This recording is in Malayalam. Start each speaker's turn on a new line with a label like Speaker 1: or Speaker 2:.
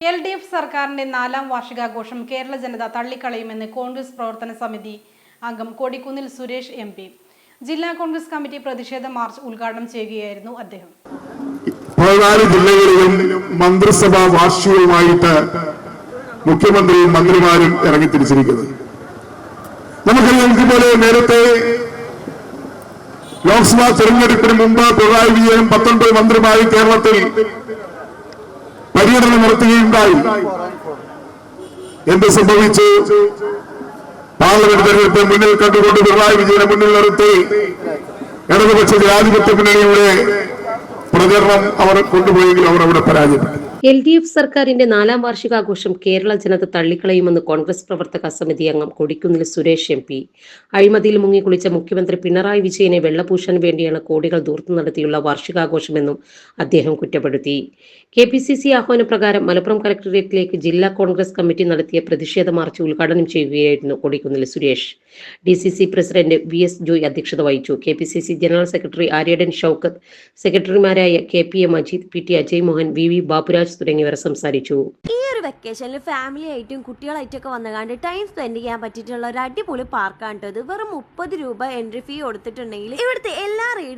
Speaker 1: എൽ ഡി എഫ് സർക്കാരിന്റെ നാലാം വാർഷികാഘോഷം കേരള ജനത തള്ളിക്കളയുമെന്ന് കോൺഗ്രസ് പ്രവർത്തന സമിതി അംഗം കൊടിക്കുന്നിൽ സുരേഷ് എം പി. ജില്ലാ കോൺഗ്രസ് കമ്മിറ്റി പ്രതിഷേധ മാർച്ച് ഉദ്ഘാടനം ചെയ്യുകയായിരുന്നു അദ്ദേഹം.
Speaker 2: പതിനാല് ജില്ലകളിലും മന്ത്രിസഭാ വാർഷികവുമായിട്ട് മുഖ്യമന്ത്രിയും മന്ത്രിമാരും ഇറങ്ങിത്തിരിച്ചിരിക്കുന്നത് നമുക്കറിയാം ഇതുപോലെ നേരത്തെ ലോക്സഭാ തെരഞ്ഞെടുപ്പിന് മുമ്പ് പിണറായി വിജയൻ പത്തൊൻപത് മന്ത്രിമാരും കേരളത്തിൽ പര്യടനം നടത്തുകയുണ്ടായി. എന്ത് സംഭവിച്ചു? പാർലമെന്റ് തെരഞ്ഞെടുപ്പ് മുന്നിൽ കണ്ടുകൊണ്ട് പിണറായി വിജയനെ മുന്നിൽ നിർത്തി. ഇടതുപക്ഷ ജനാധിപത്യ മുന്നണിയുടെ പ്രചരണം അവർ കൊണ്ടുപോയെങ്കിൽ അവർ അവിടെ പരാജയപ്പെട്ടു.
Speaker 3: എൽ ഡി എഫ് സർക്കാരിന്റെ നാലാം വാർഷികാഘോഷം കേരള ജനത തള്ളിക്കളയുമെന്ന് കോൺഗ്രസ് പ്രവർത്തക സമിതി അംഗം കൊടിക്കുന്നിൽ സുരേഷ് എം പി. അഴിമതിയിൽ മുങ്ങിക്കുളിച്ച മുഖ്യമന്ത്രി പിണറായി വിജയനെ വെള്ളപൂശാൻ വേണ്ടിയാണ് കോടികൾ ദൂർത്തു നടത്തിയുള്ള വാർഷികാഘോഷമെന്നും അദ്ദേഹം കുറ്റപ്പെടുത്തി. കെ പി സി സി ആഹ്വാനപ്രകാരം മലപ്പുറം കലക്ടറേറ്റിലേക്ക് ജില്ലാ കോൺഗ്രസ് കമ്മിറ്റി നടത്തിയ പ്രതിഷേധ മാർച്ച് ഉദ്ഘാടനം ചെയ്യുകയായിരുന്നു Kodikunnil Suresh. D C C president V S Joy അധ്യക്ഷത വഹിച്ചു. K P C C general secretary Aryadan Shoukath സെക്രട്ടറിമാരായ K P A Majeed P T Ajay Mohan V V Baburaj തുടങ്ങിയവർ സംസാരിച്ചു.
Speaker 4: ഈ ഒരു വെക്കേഷനിൽ ഫാമിലി ആയിട്ടും കുട്ടികളായിട്ടൊക്കെ വന്നുകാണ്ട് ടൈം സ്പെൻഡ് ചെയ്യാൻ പറ്റിയിട്ടുള്ള ഒരു അടിപൊളി പാർക്കാണ് വെറും മുപ്പത് രൂപ എൻട്രി ഫീ കൊടുത്തിട്ടുണ്ടെങ്കിൽ ഇവിടുത്തെ എല്ലാ റൈഡും